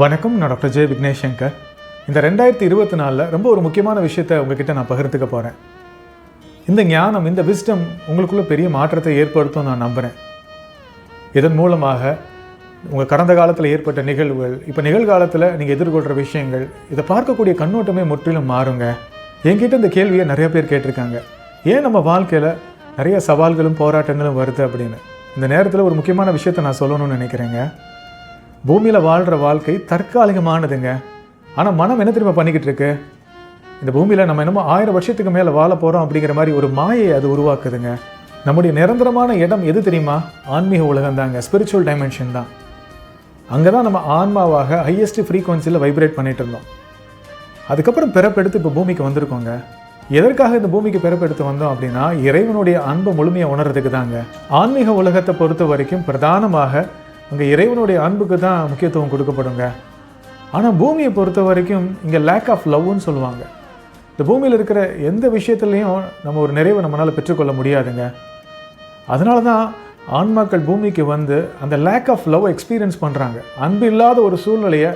வணக்கம் நான் டாக்டர் ஜெய விக்னேஷ் சங்கர் இந்த ரெண்டாயிரத்தி இருபத்தி நாலில் ரொம்ப ஒரு முக்கியமான விஷயத்தை உங்ககிட்ட நான் பகிர்ந்துக்க போகிறேன் இந்த ஞானம் இந்த விஸ்டம் உங்களுக்குள்ள பெரிய மாற்றத்தை ஏற்படுத்தும் நான் நம்புகிறேன் இதன் மூலமாக உங்கள் கடந்த காலத்தில் ஏற்பட்ட நிகழ்வுகள் இப்போ நிகழ்காலத்தில் நீங்கள் எதிர்கொள்கிற விஷயங்கள் இதை பார்க்கக்கூடிய கண்ணோட்டமே முற்றிலும் மாறுங்க. என்கிட்ட இந்த கேள்வியை நிறைய பேர் கேட்டிருக்காங்க. ஏன் நம்ம வாழ்க்கையில் நிறைய சவால்களும் போராட்டங்களும் வருது அப்படின்னு? இந்த நேரத்தில் ஒரு முக்கியமான விஷயத்தை நான் சொல்லணும்னு நினைக்கிறேங்க. பூமியில் வாழ்கிற வாழ்க்கை தற்காலிகமானதுங்க. ஆனால் மனம் என்ன திரும்ப பண்ணிக்கிட்டு இருக்கு? இந்த பூமியில் நம்ம என்னமோ ஆயிரம் வருஷத்துக்கு மேலே வாழ போகிறோம் அப்படிங்கிற மாதிரி ஒரு மாயை அது உருவாக்குதுங்க. நம்முடைய நிரந்தரமான இடம் எது தெரியுமா? ஆன்மீக உலகம் தாங்க ஸ்பிரிச்சுவல் டைமென்ஷன் தான். அங்கே தான் நம்ம ஆன்மாவாக ஹையஸ்ட் ஃப்ரீக்வன்சியில் வைப்ரேட் பண்ணிட்டு இருந்தோம். அதுக்கப்புறம் பிறப்பெடுத்து இப்போ பூமிக்கு வந்திருக்கோங்க. எதற்காக இந்த பூமிக்கு பிறப்பெடுத்து வந்தோம் அப்படின்னா இறைவனுடைய அன்பை முழுமையை உணர்றதுக்கு தாங்க ஆன்மீக உலகத்தை பொறுத்த வரைக்கும் பிரதானமாக அங்கே இறைவனுடைய அன்புக்கு தான் முக்கியத்துவம் கொடுக்கப்படுங்க. ஆனால் பூமியை பொறுத்த வரைக்கும் இங்கே லேக் ஆஃப் லவ்னு சொல்லுவாங்க. இந்த பூமியில் இருக்கிற எந்த விஷயத்துலையும் நம்ம ஒரு நிறைவை நம்மளால் பெற்றுக்கொள்ள முடியாதுங்க. அதனால தான் ஆன்மாக்கள் பூமிக்கு வந்து அந்த லேக் ஆஃப் லவ் எக்ஸ்பீரியன்ஸ் பண்ணுறாங்க அன்பு இல்லாத ஒரு சூழ்நிலையை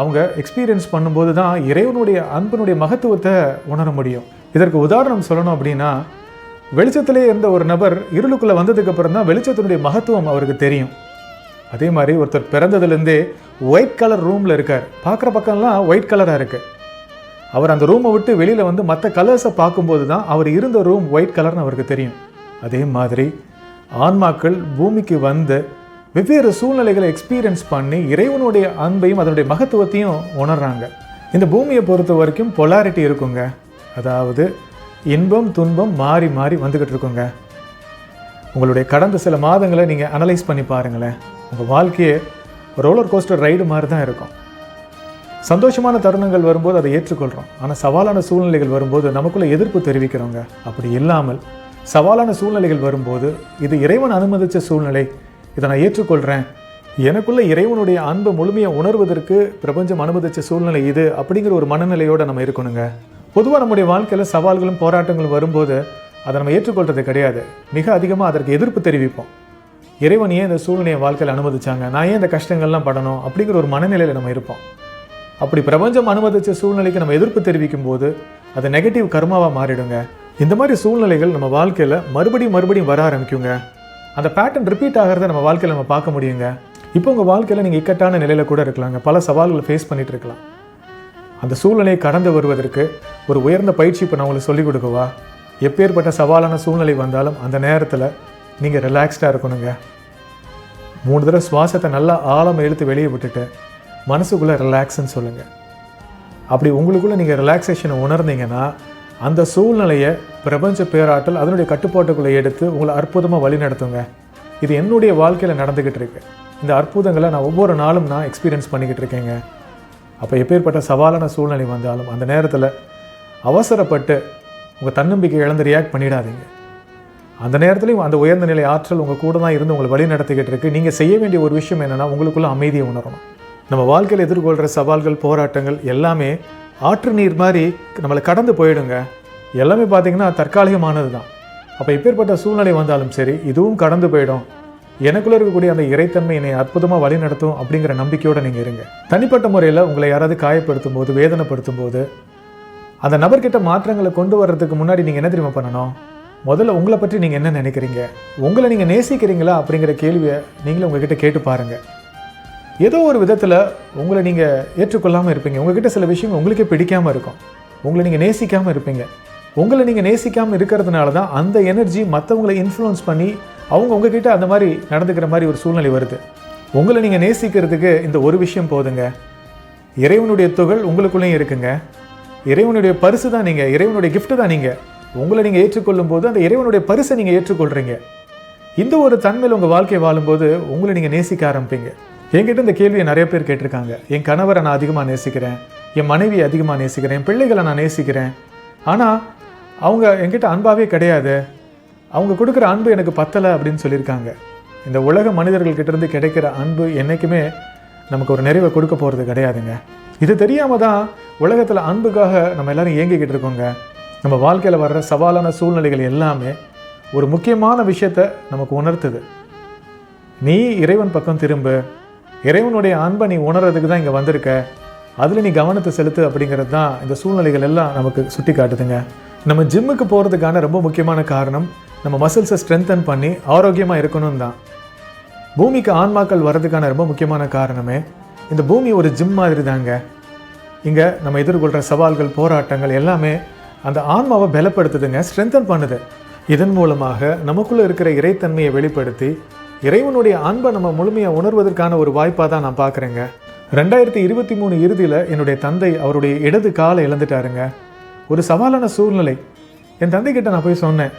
அவங்க எக்ஸ்பீரியன்ஸ் பண்ணும்போது தான் இறைவனுடைய அன்பினுடைய மகத்துவத்தை உணர முடியும். இதற்கு உதாரணம் சொல்லணும் அப்படின்னா வெளிச்சத்திலே இருந்த ஒரு நபர் இருளுக்குள்ளே வந்ததுக்கு அப்புறம் தான் வெளிச்சத்தினுடைய மகத்துவம் அவருக்கு தெரியும். அதே மாதிரி ஒருத்தர் பிறந்ததுலேருந்தே ஒயிட் கலர் ரூமில் இருக்கார். பார்க்குற பக்கம்லாம் ஒயிட் கலராக இருக்குது அவர் அந்த ரூமை விட்டு வெளியில் வந்து மற்ற கலர்ஸை பார்க்கும்போது தான் அவர் இருந்த ரூம் ஒயிட் கலர்னு அவருக்கு தெரியும். அதே மாதிரி ஆன்மாக்கள் பூமிக்கு வந்து வெவ்வேறு சூழ்நிலைகளை எக்ஸ்பீரியன்ஸ் பண்ணி இறைவனுடைய அன்பையும் அதனுடைய மகத்துவத்தையும் உணர்றாங்க. இந்த பூமியை பொறுத்த வரைக்கும் பொலாரிட்டி இருக்குங்க. அதாவது இன்பம் துன்பம் மாறி மாறி வந்துக்கிட்டு இருக்குங்க. உங்களுடைய கடந்த சில மாதங்களை நீங்கள் அனலைஸ் பண்ணி பாருங்களேன். உங்கள் வாழ்க்கையே ரோலர் கோஸ்டர் ரைடு மாதிரி தான் இருக்கும். சந்தோஷமான தருணங்கள் வரும்போது அதை ஏற்றுக்கொள்கிறோம் ஆனால் சவாலான சூழ்நிலைகள் வரும்போது நமக்குள்ள எதிர்ப்பு தெரிவிக்கிறோங்க அப்படி இல்லாமல் சவாலான சூழ்நிலைகள் வரும்போது இது இறைவன் அனுமதித்த சூழ்நிலை. இதை நான் ஏற்றுக்கொள்கிறேன் எனக்குள்ளே இறைவனுடைய அன்பை முழுமையை உணர்வதற்கு பிரபஞ்சம் அனுமதித்த சூழ்நிலை இது அப்படிங்கிற ஒரு மனநிலையோடு நம்ம இருக்கணுங்க. பொதுவாக நம்முடைய வாழ்க்கையில் சவால்களும் போராட்டங்களும் வரும்போது அதை நம்ம ஏற்றுக்கொள்கிறது கிடையாது. மிக அதிகமாக அதற்கு எதிர்ப்பு தெரிவிப்போம். இறைவன் ஏன் இந்த சூழ்நிலையை வாழ்க்கையில் அனுமதிச்சாங்க? நான் ஏன் இந்த கஷ்டங்கள்லாம் படணும்? அப்படிங்கிற ஒரு மனநிலையில் நம்ம இருப்போம். அப்படி பிரபஞ்சம் அனுமதிச்ச சூழ்நிலைக்கு நம்ம எதிர்ப்பு தெரிவிக்கும் போது அது நெகட்டிவ் கர்மாவாக மாறிடுங்க. இந்த மாதிரி சூழ்நிலைகள் நம்ம வாழ்க்கையில் மறுபடியும் மறுபடியும் வர ஆரம்பிக்குங்க. அந்த பேட்டர்ன் ரிப்பீட் ஆகிறத நம்ம வாழ்க்கையில் நம்ம பார்க்க முடியுங்க. இப்போ உங்கள் வாழ்க்கையில் நீங்கள் இக்கட்டான நிலையில் கூட இருக்கலாங்க. பல சவால்களை ஃபேஸ் பண்ணிட்டு இருக்கலாம். அந்த சூழ்நிலையை கடந்து வருவதற்கு ஒரு உயர்ந்த பயிற்சி இப்போ நான் உங்களுக்கு சொல்லிக் கொடுக்கவா? எப்பேற்பட்ட சவாலான சூழ்நிலை வந்தாலும் அந்த நேரத்தில் நீங்கள் ரிலாக்ஸ்டாக இருக்கணுங்க. மூணு தடவை சுவாசத்தை நல்லா ஆழம் இழுத்து வெளியே விட்டுட்டு மனசுக்குள்ளே ரிலாக்ஸ்ன்னு சொல்லுங்கள் அப்படி உங்களுக்குள்ளே நீங்கள் ரிலாக்ஸேஷனை உணர்ந்தீங்கன்னா அந்த சூழ்நிலையை பிரபஞ்ச பேராற்றல் அதனுடைய கட்டுப்பாட்டுக்குள்ளே எடுத்து உங்களை அற்புதமாக வழி நடத்துங்க. இது என்னுடைய வாழ்க்கையில் நடந்துக்கிட்டு இருக்கு. இந்த அற்புதங்களை நான் ஒவ்வொரு நாளும் நான் எக்ஸ்பீரியன்ஸ் பண்ணிக்கிட்டு இருக்கேங்க. அப்போ எப்பேற்பட்ட சவாலான சூழ்நிலை வந்தாலும் அந்த நேரத்தில் அவசரப்பட்டு உங்கள் தன்னம்பிக்கை இழந்து ரியாக்ட் பண்ணிடாதீங்க. அந்த நேரத்துலையும் அந்த உயர்ந்த நிலை ஆற்றல் உங்கள் கூட தான் இருந்து உங்களை வழி நடத்திக்கிட்டு இருக்கு. நீங்கள் செய்ய வேண்டிய ஒரு விஷயம் என்னென்னா உங்களுக்குள்ள அமைதியை உணரணும். நம்ம வாழ்க்கையில் எதிர்கொள்கிற சவால்கள் போராட்டங்கள் எல்லாமே ஆற்று நீர் மாதிரி நம்மளை கடந்து போயிடுங்க. எல்லாமே பார்த்தீங்கன்னா தற்காலிகமானது தான் அப்போ இப்பேற்பட்ட சூழ்நிலை வந்தாலும் சரி இதுவும் கடந்து போயிடும். எனக்குள்ளே இருக்கக்கூடிய அந்த இறைத்தன்மை என்னை அற்புதமாக வழி நடத்தும் அப்படிங்கிற நம்பிக்கையோடு நீங்கள் இருங்க. தனிப்பட்ட முறையில் உங்களை யாராவது காயப்படுத்தும் போது வேதனைப்படுத்தும் போது அந்த நபர்கிட்ட மாற்றங்களை கொண்டு வர்றதுக்கு முன்னாடி நீங்கள் என்ன தெரியுமா பண்ணணும்? முதல்ல உங்களை பற்றி நீங்கள் என்ன நினைக்கிறீங்க? உங்களை நீங்கள் நேசிக்கிறீங்களா அப்படிங்கிற கேள்வியை நீங்களும் உங்ககிட்ட கேட்டு பாருங்கள் ஏதோ ஒரு விதத்தில் உங்களை நீங்கள் ஏற்றுக்கொள்ளாமல் இருப்பீங்க. உங்ககிட்ட சில விஷயங்கள் உங்களுக்கே பிடிக்காமல் இருக்கும். உங்களை நீங்கள் நேசிக்காமல் இருப்பீங்க. உங்களை நீங்கள் நேசிக்காமல் இருக்கிறதுனால தான் அந்த எனர்ஜி மற்றவங்களை இன்ஃப்ளூயன்ஸ் பண்ணி அவங்க உங்ககிட்ட அந்த மாதிரி நடந்துக்கிற மாதிரி ஒரு சூழ்நிலை வருது. உங்களை நீங்கள் நேசிக்கிறதுக்கு இந்த ஒரு விஷயம் போதுங்க. இறைவனுடைய துகள் உங்களுக்குள்ளேயும் இருக்குங்க. இறைவனுடைய பரிசு தான் நீங்கள் இறைவனுடைய கிஃப்ட்டு தான் நீங்கள் உங்களை நீங்கள் ஏற்றுக்கொள்ளும் போது அந்த இறைவனுடைய பரிசை நீங்கள் ஏற்றுக்கொள்கிறீங்க இந்த ஒரு தன்மையில் உங்கள் வாழ்க்கையை வாழும்போது உங்களை நீங்கள் நேசிக்க ஆரம்பிப்பீங்க. என்கிட்ட இந்த கேள்வியை நிறைய பேர் கேட்டிருக்காங்க. என் கணவரை நான் அதிகமாக நேசிக்கிறேன். என் மனைவியை அதிகமாக நேசிக்கிறேன். என் பிள்ளைகளை நான் நேசிக்கிறேன். ஆனால் அவங்க என்கிட்ட அன்பாகவே கிடையாது. அவங்க கொடுக்குற அன்பு எனக்கு பத்தலை அப்படின்னு சொல்லியிருக்காங்க. இந்த உலக மனிதர்கள்கிட்ட இருந்து கிடைக்கிற அன்பு என்றைக்குமே நமக்கு ஒரு நிறைவை கொடுக்க போகிறது கிடையாதுங்க. இது தெரியாமல் தான் உலகத்தில் அன்புக்காக நம்ம எல்லாரும் ஏங்கிக்கிட்டு இருக்கோங்க. நம்ம வாழ்க்கையில் வர்ற சவாலான சூழ்நிலைகள் எல்லாமே ஒரு முக்கியமான விஷயத்தை நமக்கு உணர்த்துது. நீ இறைவன் பக்கம் திரும்பு இறைவனுடைய அன்பை நீ உணர்றதுக்கு தான் இங்கே வந்திருக்க அதில் நீ கவனத்தை செலுத்து அப்படிங்கிறது தான் இந்த சூழ்நிலைகள் எல்லாம் நமக்கு சுட்டி காட்டுதுங்க. நம்ம ஜிம்முக்கு போகிறதுக்கான ரொம்ப முக்கியமான காரணம் நம்ம மசில்ஸை ஸ்ட்ரென்தன் பண்ணி ஆரோக்கியமாக இருக்கணும் தான். பூமிக்கு ஆன்மாக்கள் வர்றதுக்கான ரொம்ப முக்கியமான காரணமே இந்த பூமி ஒரு ஜிம் மாதிரி தாங்க இங்கே நம்ம எதிர்கொள்கிற சவால்கள் போராட்டங்கள் எல்லாமே அந்த ஆன்மாவை பலப்படுத்துதுங்க ஸ்ட்ரென்தன் பண்ணுது. இதன் மூலமாக நமக்குள்ளே இருக்கிற இறைத்தன்மையை வெளிப்படுத்தி இறைவனுடைய அன்பை நம்ம முழுமையாக உணர்வதற்கான ஒரு வாய்ப்பாக தான் நான் பார்க்குறேங்க. ரெண்டாயிரத்தி இருபத்தி மூணு இறுதியில் என்னுடைய தந்தை அவருடைய இடது காலை இழந்துட்டாருங்க. ஒரு சவாலான சூழ்நிலை. என் தந்தைக்கிட்ட நான் போய் சொன்னேன்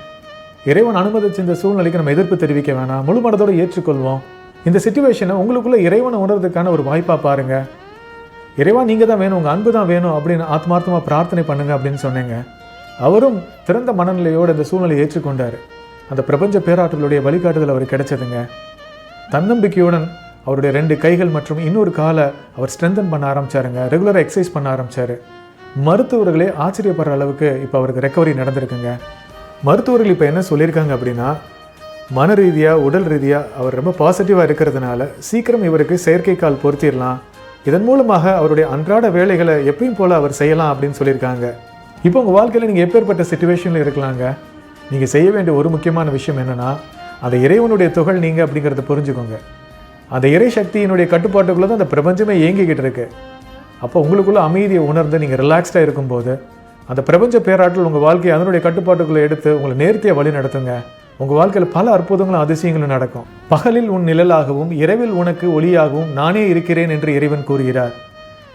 இறைவன் அனுமதிச்ச இந்த சூழ்நிலைக்கு நம்ம எதிர்ப்பு தெரிவிக்க வேணாம். முழு மனதோடு ஏற்றுக்கொள்வோம். இந்த சுச்சுவேஷனை உங்களுக்குள்ள இறைவனை உணர்றதுக்கான ஒரு வாய்ப்பாக பாருங்கள் இறைவா நீங்கள் தான் வேணும் உங்கள் அன்பு தான் வேணும் அப்படின்னு ஆத்மார்த்தமாக பிரார்த்தனை பண்ணுங்க அப்படின்னு சொன்னேங்க. அவரும் திறந்த மனநிலையோடு அந்த சூழ்நிலையை ஏற்றுக்கொண்டார். அந்த பிரபஞ்ச பேராற்றலுடைய வழிகாட்டுதல் அவர் கிடைச்சதுங்க. தன்னம்பிக்கையுடன் அவருடைய ரெண்டு கைகள் மற்றும் இன்னொரு காலை அவர் ஸ்ட்ரென்தன் பண்ண ஆரம்பிச்சாருங்க. ரெகுலராக எக்ஸசைஸ் பண்ண ஆரம்பிச்சாரு. மருத்துவர்களே ஆச்சரியப்படுற அளவுக்கு இப்போ அவருக்கு ரெக்கவரி நடந்திருக்குங்க. மருத்துவர்கள் இப்போ என்ன சொல்லியிருக்காங்க அப்படின்னா மன ரீதியாக உடல் ரீதியாக அவர் ரொம்ப பாசிட்டிவாக இருக்கிறதுனால சீக்கிரம் இவருக்கு செயற்கை கால் பொருத்திடலாம் இதன் மூலமாக அவருடைய அன்றாட வேலைகளை எப்பயும் போல் அவர் செய்யலாம் அப்படின்னு சொல்லியிருக்காங்க. இப்போ உங்கள் வாழ்க்கையில் நீங்கள் எப்பேற்பட்ட சுச்சுவேஷனில் இருக்கலாங்க? நீங்கள் செய்ய வேண்டிய ஒரு முக்கியமான விஷயம் என்னென்னா அந்த இறைவனுடைய துகள் நீங்கள் அப்படிங்கிறத புரிஞ்சுக்கோங்க. அந்த இறை சக்தியினுடைய கட்டுப்பாட்டுக்குள்ளே தான் அந்த பிரபஞ்சமே இயங்கிக்கிட்டு இருக்கு. அப்போ உங்களுக்குள்ளே அமைதியை உணர்ந்து நீங்கள் ரிலாக்ஸ்டாக இருக்கும்போது அந்த பிரபஞ்ச பேராற்றல் உங்கள் வாழ்க்கையை அதனுடைய கட்டுப்பாட்டுக்குள்ளே எடுத்து உங்களை நேர்த்தியாக வழி நடத்துங்க. உங்கள் வாழ்க்கையில் பல அற்புதங்களும் அதிசயங்களும் நடக்கும். பகலில் உன் நிழலாகவும் இரவில் உனக்கு ஒளியாகவும் நானே இருக்கிறேன் என்று இறைவன் கூறுகிறார்.